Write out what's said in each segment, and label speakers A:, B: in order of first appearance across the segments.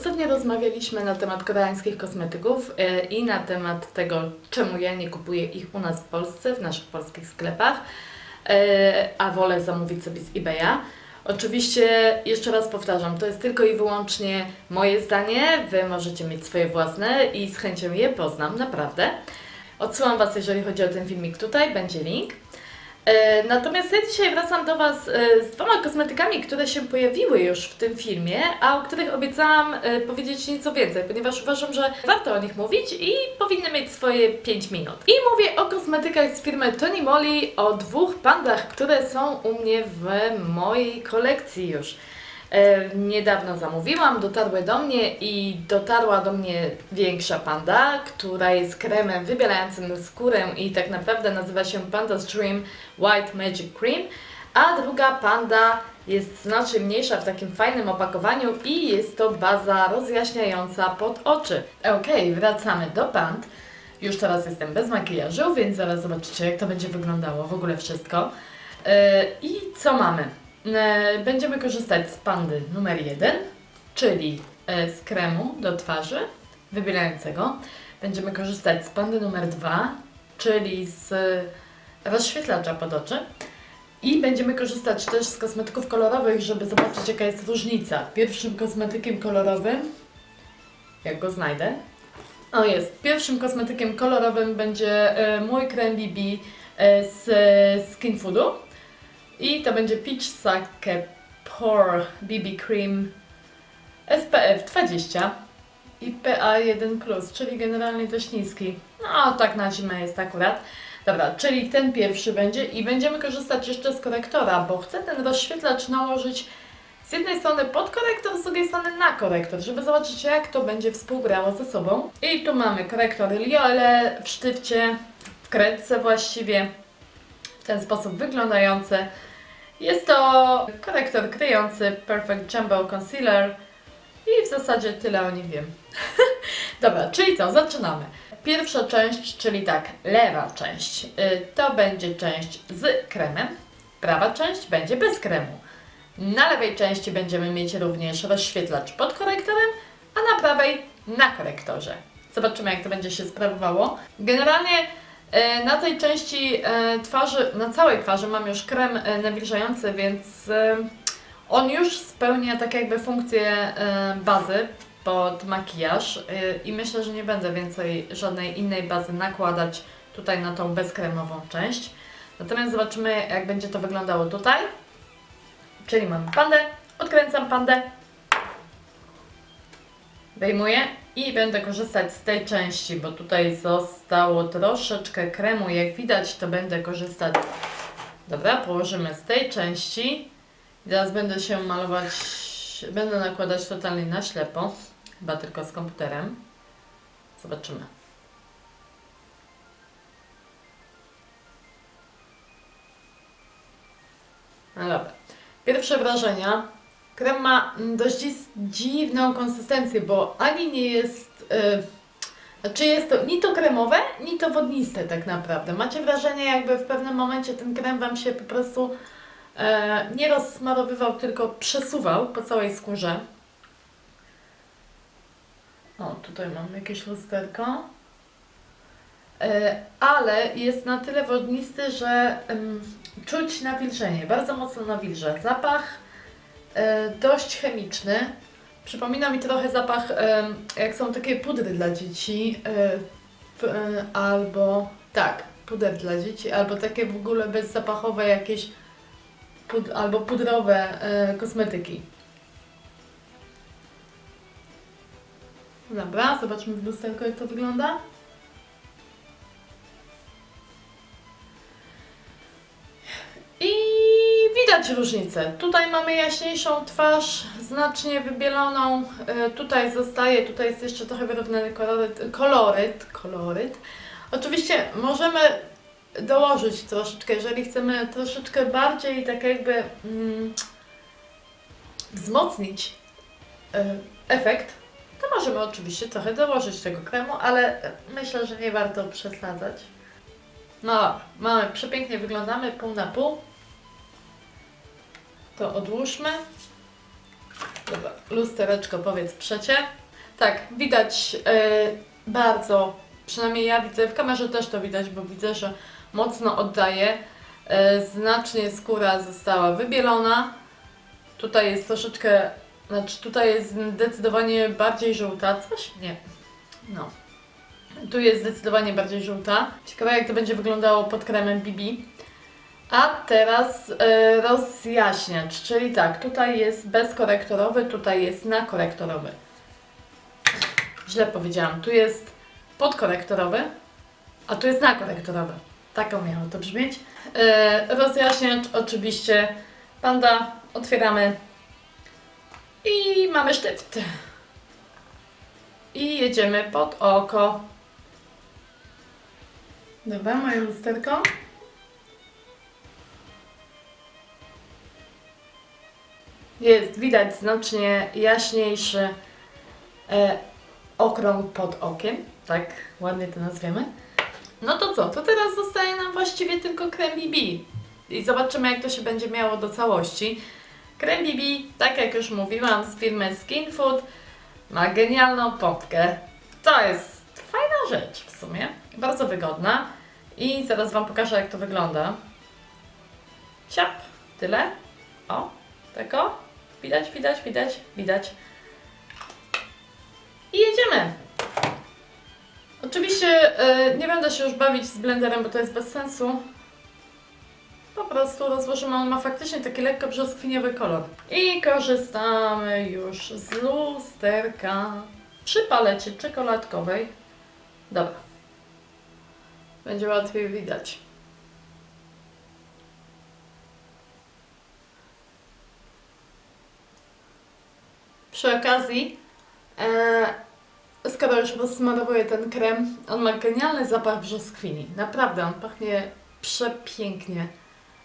A: Ostatnio rozmawialiśmy na temat koreańskich kosmetyków e, i na temat tego, czemu ja nie kupuję ich u nas w Polsce, w naszych polskich sklepach, e, a wolę zamówić sobie z eBaya. Oczywiście, jeszcze raz powtarzam, to jest tylko i wyłącznie moje zdanie, Wy możecie mieć swoje własne i z chęcią je poznam, naprawdę. Odsyłam Was, jeżeli chodzi o ten filmik tutaj, będzie link. E, Natomiast ja dzisiaj wracam do Was e, z dwoma kosmetykami, które się pojawiły już w tym filmie, a o których obiecałam e, powiedzieć nieco więcej, ponieważ uważam, że warto o nich mówić i powinny mieć swoje 5 minut. I mówię o kosmetykach z firmy Tony Moly, o dwóch pandach, które są u mnie w mojej kolekcji już. E, niedawno zamówiłam, dotarły do mnie i dotarła do mnie większa panda, która jest kremem wybierającym skórę i tak naprawdę nazywa się Panda Stream White Magic Cream, a druga panda jest znacznie mniejsza w takim fajnym opakowaniu i jest to baza rozjaśniająca pod oczy. Okej, wracamy do pand. Już teraz jestem bez makijażu, więc zaraz zobaczycie jak to będzie wyglądało, w ogóle wszystko. E, I co mamy? E, Będziemy korzystać z pandy numer 1, czyli e, z kremu do twarzy wybierającego. Będziemy korzystać z pandy numer 2, czyli z rozświetlacza pod oczy. I będziemy korzystać też z kosmetyków kolorowych, żeby zobaczyć jaka jest różnica. Pierwszym kosmetykiem kolorowym, jak go znajdę, o jest, pierwszym kosmetykiem kolorowym będzie e, mój krem BB z Skin Foodu. I to będzie Peach Sake Pore BB Cream SPF 20 i PA1+, czyli generalnie dość niski. No, tak na zimę jest akurat. Dobra, czyli ten pierwszy będzie i będziemy korzystać jeszcze z korektora, bo chcę ten rozświetlacz nałożyć z jednej strony pod korektor, z drugiej strony na korektor, żeby zobaczyć jak to będzie współgrało ze sobą. I tu mamy korektor Liole w sztywcie, w kredce właściwie, w ten sposób wyglądający. Jest to korektor kryjący Perfect Jumbo Concealer i w zasadzie tyle o nim wiem. Dobra, czyli co? Zaczynamy. Pierwsza część, czyli tak, lewa część, y, to będzie część z kremem, prawa część będzie bez kremu. Na lewej części będziemy mieć również rozświetlacz pod korektorem, a na prawej na korektorze. Zobaczymy, jak to będzie się sprawowało. Generalnie na tej części e, twarzy, na całej twarzy mam już krem e, nawilżający, więc e, on już spełnia tak jakby funkcję e, bazy pod makijaż e, i myślę, że nie będę więcej żadnej innej bazy nakładać tutaj na tą bezkremową część. Natomiast zobaczymy, jak będzie to wyglądało tutaj. Czyli mam pandę, odkręcam pandę, wyjmuję i będę korzystać z tej części, bo tutaj zostało troszeczkę kremu. Jak widać, to będę korzystać. Dobra, położymy z tej części. I teraz będę się malować, będę nakładać totalnie na ślepo, chyba tylko z komputerem. Zobaczymy. No dobra. Pierwsze wrażenia. Krem ma mm, dość dziwną konsystencję, bo ani nie jest. Yy, znaczy jest to ni to kremowe, ni to wodniste tak naprawdę. Macie wrażenie, jakby w pewnym momencie ten krem Wam się po prostu e, nie rozsmarowywał, tylko przesuwał po całej skórze. O, tutaj mam jakieś lusterko. E, ale jest na tyle wodnisty, że em, czuć nawilżenie, bardzo mocno nawilża. Zapach e, dość chemiczny. Przypomina mi trochę zapach, em, jak są takie pudry dla dzieci, e, e, albo tak, puder dla dzieci, albo takie w ogóle bezzapachowe jakieś albo pudrowe e, kosmetyki. Dobra, zobaczmy w lusterko jak to wygląda. Widać różnicę. Tutaj mamy jaśniejszą twarz, znacznie wybieloną. E, Tutaj zostaje, tutaj jest jeszcze trochę wyrównany koloryt, koloryt, koloryt. Oczywiście możemy dołożyć troszeczkę, jeżeli chcemy troszeczkę bardziej tak jakby mm, wzmocnić e, efekt, to możemy oczywiście trochę dołożyć tego kremu, ale myślę, że nie warto przesadzać. No, mamy, przepięknie wyglądamy, pół na pół. To odłóżmy. Dobra, lustereczko powiedz przecie. Tak, widać e, bardzo, przynajmniej ja widzę, w kamerze też to widać, bo widzę, że mocno oddaje. E, znacznie skóra została wybielona. Tutaj jest troszeczkę, znaczy tutaj jest zdecydowanie bardziej żółta. Coś? Nie. No. Tu jest zdecydowanie bardziej żółta. Ciekawe jak to będzie wyglądało pod kremem BB. A teraz e, rozjaśniacz, czyli tak, tutaj jest bezkorektorowy, tutaj jest nakorektorowy. Źle powiedziałam, tu jest podkorektorowy, a tu jest nakorektorowy. Tak miało to brzmieć. E, rozjaśniacz oczywiście panda, otwieramy i mamy sztyft. I jedziemy pod oko. Dobra, moje lusterko. Jest widać znacznie jaśniejszy e, okrąg pod okiem, tak ładnie to nazwiemy. No to co, to teraz zostaje nam właściwie tylko krem BB i zobaczymy jak to się będzie miało do całości. Krem BB, tak jak już mówiłam, z firmy Skin Food ma genialną pompkę. To jest fajna rzecz w sumie, bardzo wygodna i zaraz Wam pokażę jak to wygląda. Siap, tyle. O, tako. Widać, widać, widać, widać. I jedziemy. Oczywiście e, nie będę się już bawić z blenderem, bo to jest bez sensu. Po prostu rozłożymy, on ma faktycznie taki lekko brzoskwiniowy kolor. I korzystamy już z lusterka przy palecie czekoladkowej. Dobra. Będzie łatwiej widać. Przy okazji, e, skoro już rozsmarowuję ten krem, on ma genialny zapach brzoskwini. Naprawdę, on pachnie przepięknie.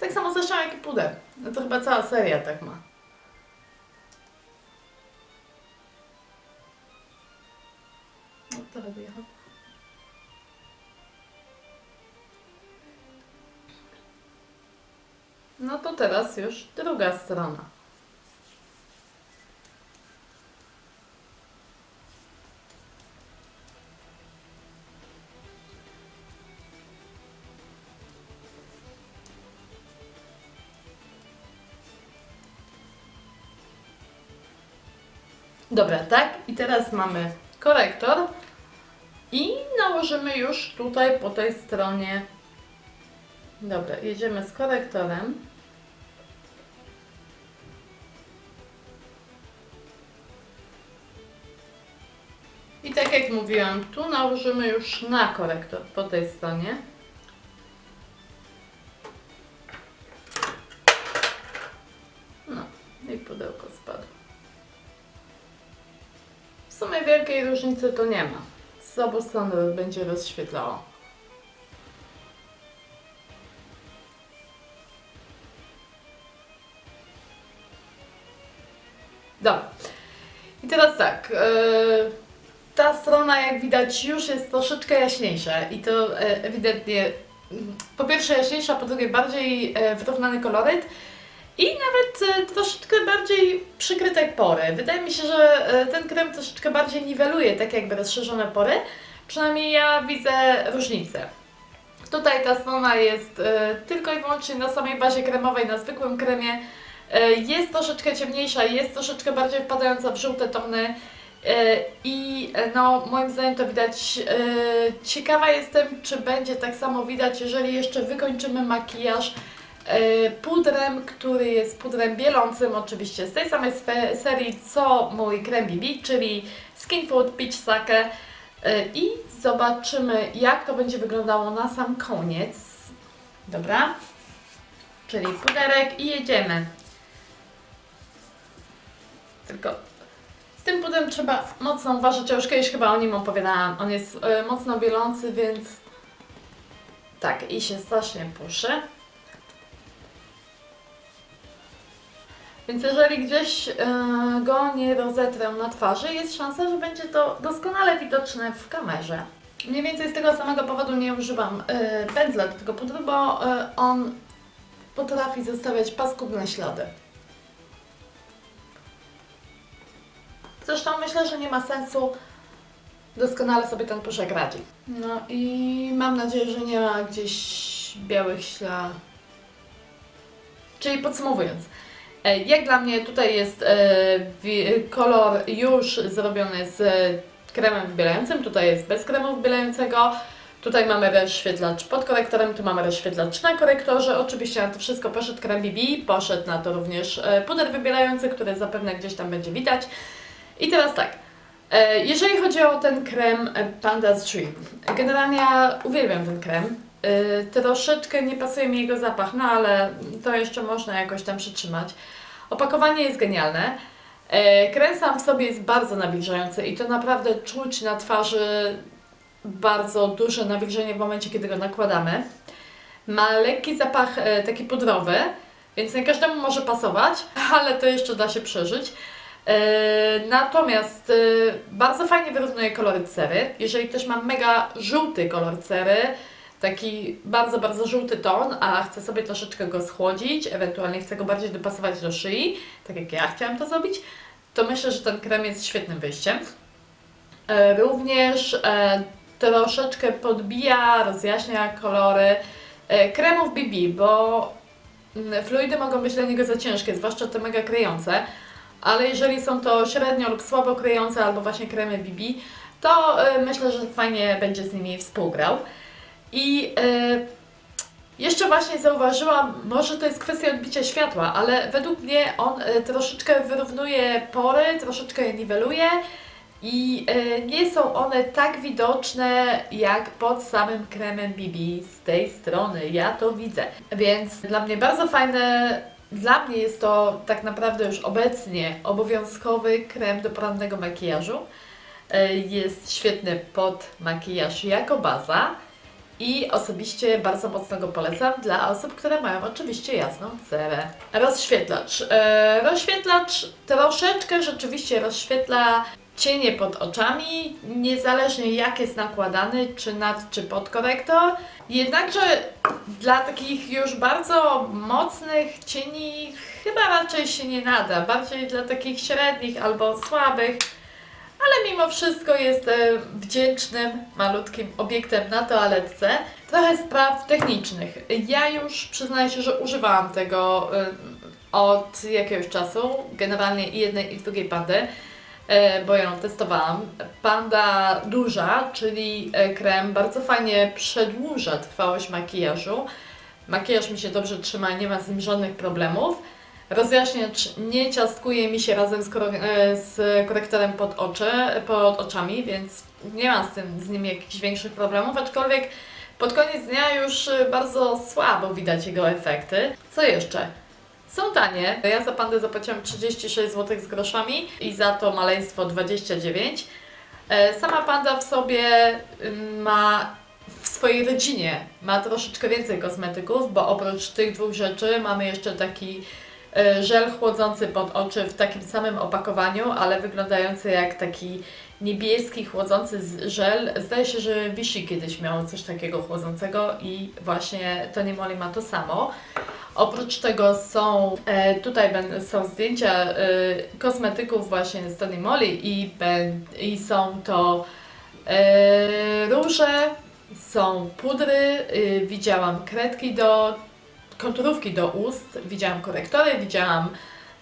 A: Tak samo zresztą jak i puder. No to chyba cała seria tak ma. No to robię. No to teraz już druga strona. Dobra, tak? I teraz mamy korektor i nałożymy już tutaj po tej stronie. Dobra, jedziemy z korektorem. I tak jak mówiłam, tu nałożymy już na korektor po tej stronie. No, i pudełko W sumie wielkiej różnicy to nie ma. Z obu stron będzie rozświetlało. Dobra. I teraz tak. yy, ta strona, jak widać, już jest troszeczkę jaśniejsza i to e, ewidentnie mm, po pierwsze jaśniejsza, po drugie bardziej e, wyrównany koloryt i nawet e, troszeczkę bardziej przykryte pory. Wydaje mi się, że e, ten krem troszeczkę bardziej niweluje tak jakby rozszerzone pory. Przynajmniej ja widzę różnicę. Tutaj ta strona jest e, tylko i wyłącznie na samej bazie kremowej, na zwykłym kremie. Jest troszeczkę ciemniejsza, jest troszeczkę bardziej wpadająca w żółte tony. I no, moim zdaniem to widać. Ciekawa jestem, czy będzie tak samo widać, jeżeli jeszcze wykończymy makijaż pudrem, który jest pudrem bielącym, oczywiście z tej samej serii co mój krem BB, czyli Skin Food Peach Sake. E, I zobaczymy, jak to będzie wyglądało na sam koniec. Dobra. Czyli puderek i jedziemy. Tylko z tym pudrem trzeba mocno uważać. Ja już kiedyś chyba o nim opowiadałam. On jest e, mocno bielący, więc tak, i się strasznie puszy. Więc jeżeli gdzieś e, go nie rozetrę na twarzy, jest szansa, że będzie to doskonale widoczne w kamerze. Mniej więcej z tego samego powodu nie używam e, pędzla do tego pudru, bo e, on potrafi zostawiać paskudne ślady. Zresztą myślę, że nie ma sensu. Doskonale sobie ten puszek radzi. No i mam nadzieję, że nie ma gdzieś białych śla. Czyli podsumowując, jak dla mnie tutaj jest e, kolor już zrobiony z kremem wybielającym, tutaj jest bez kremu wybielającego. Tutaj mamy rozświetlacz pod korektorem, tu mamy rozświetlacz na korektorze. Oczywiście na to wszystko poszedł krem BB, poszedł na to również e, puder wybielający, który zapewne gdzieś tam będzie widać. I teraz tak, e, jeżeli chodzi o ten krem e, Panda Stream, generalnie ja uwielbiam ten krem. E, Troszeczkę nie pasuje mi jego zapach, no ale to jeszcze można jakoś tam przytrzymać. Opakowanie jest genialne. E, Krem sam w sobie jest bardzo nawilżający i to naprawdę czuć na twarzy bardzo duże nawilżenie w momencie, kiedy go nakładamy. Ma lekki zapach e, taki pudrowy, więc nie każdemu może pasować, ale to jeszcze da się przeżyć. E, Natomiast e, bardzo fajnie wyrównuje kolory cery. Jeżeli ktoś ma mega żółty kolor cery, taki bardzo, bardzo żółty ton, a chce sobie troszeczkę go schłodzić, ewentualnie chce go bardziej dopasować do szyi, tak jak ja chciałam to zrobić, to myślę, że ten krem jest świetnym wyjściem. E, Również e, troszeczkę podbija, rozjaśnia kolory e, kremów BB, bo mm, fluidy mogą być dla niego za ciężkie, zwłaszcza te mega kryjące, ale jeżeli są to średnio lub słabo kryjące albo właśnie kremy BB, to myślę, że fajnie będzie z nimi współgrał. I e, jeszcze właśnie zauważyłam, może to jest kwestia odbicia światła, ale według mnie on e, troszeczkę wyrównuje pory, troszeczkę je niweluje i e, nie są one tak widoczne jak pod samym kremem BB z tej strony. Ja to widzę. Więc dla mnie bardzo fajne. Dla mnie jest to tak naprawdę już obecnie obowiązkowy krem do porannego makijażu. Jest świetny pod makijaż jako baza. I osobiście bardzo mocno go polecam dla osób, które mają oczywiście jasną cerę. Rozświetlacz. E, rozświetlacz troszeczkę rzeczywiście rozświetla cienie pod oczami, niezależnie jak jest nakładany, czy nad, czy pod korektor. Jednakże dla takich już bardzo mocnych cieni chyba raczej się nie nada. Bardziej dla takich średnich albo słabych ale mimo wszystko jest wdzięcznym, malutkim obiektem na toaletce. Trochę spraw technicznych. Ja już przyznaję się, że używałam tego e, od jakiegoś czasu, generalnie i jednej i drugiej pandy, e, bo ją testowałam. Panda duża, czyli e, krem, bardzo fajnie przedłuża trwałość makijażu. Makijaż mi się dobrze trzyma, nie ma z nim żadnych problemów. Rozjaśniacz nie ciastkuje mi się razem z, e, z korektorem pod oczy, pod oczami, więc nie ma z tym z nim jakichś większych problemów, aczkolwiek pod koniec dnia już e, bardzo słabo widać jego efekty. Co jeszcze? Są tanie. Ja za pandę zapłaciłam 36 zł z groszami i za to maleństwo 29. E, Sama panda w sobie ym, ma w swojej rodzinie ma troszeczkę więcej kosmetyków, bo oprócz tych dwóch rzeczy mamy jeszcze taki żel chłodzący pod oczy w takim samym opakowaniu, ale wyglądający jak taki niebieski chłodzący żel. Zdaje się, że Vichy kiedyś miało coś takiego chłodzącego i właśnie Tony Moly ma to samo. Oprócz tego są, e, tutaj są zdjęcia e, kosmetyków właśnie z Tony Moly i, i są to e, róże, są pudry, y, widziałam kredki do, konturówki do ust, widziałam korektory, widziałam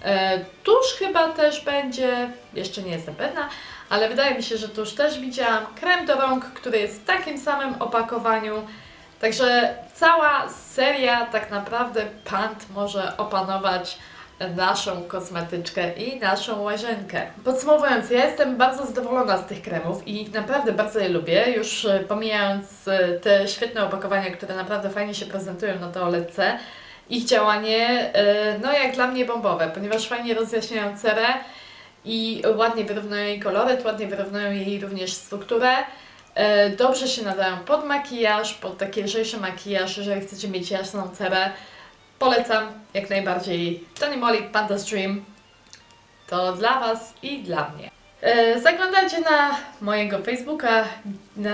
A: e, tusz chyba też będzie, jeszcze nie jestem pewna, ale wydaje mi się, że tusz też widziałam, krem do rąk, który jest w takim samym opakowaniu, także cała seria tak naprawdę pant może opanować naszą kosmetyczkę i naszą łazienkę. Podsumowując, ja jestem bardzo zadowolona z tych kremów i naprawdę bardzo je lubię, już e, pomijając e, te świetne opakowania, które naprawdę fajnie się prezentują na toaletce. Ich działanie, e, no jak dla mnie bombowe, ponieważ fajnie rozjaśniają cerę i ładnie wyrównują jej koloryt, ładnie wyrównują jej również strukturę. Dobrze się nadają pod makijaż, pod taki lżejszy makijaż, jeżeli chcecie mieć jasną cerę. Polecam jak najbardziej Tony Moly Panda Stream. To dla Was i dla mnie. E, Zaglądajcie na mojego Facebooka,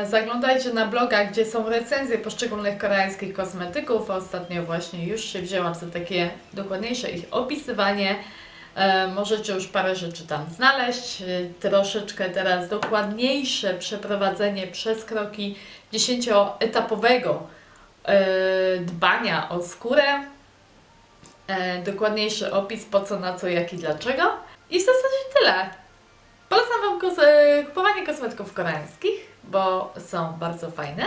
A: zaglądajcie na bloga, gdzie są recenzje poszczególnych koreańskich kosmetyków. Ostatnio właśnie już się wzięłam za takie dokładniejsze ich opisywanie. E, możecie już parę rzeczy tam znaleźć. E, troszeczkę teraz dokładniejsze przeprowadzenie przez kroki dziesięcioetapowego dbania o skórę. E, dokładniejszy opis po co, na co, jak i dlaczego. I w zasadzie tyle. Polecam Wam kos- e, kupowanie kosmetyków koreańskich, bo są bardzo fajne,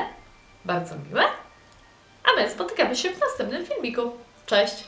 A: bardzo miłe. A my spotykamy się w następnym filmiku. Cześć!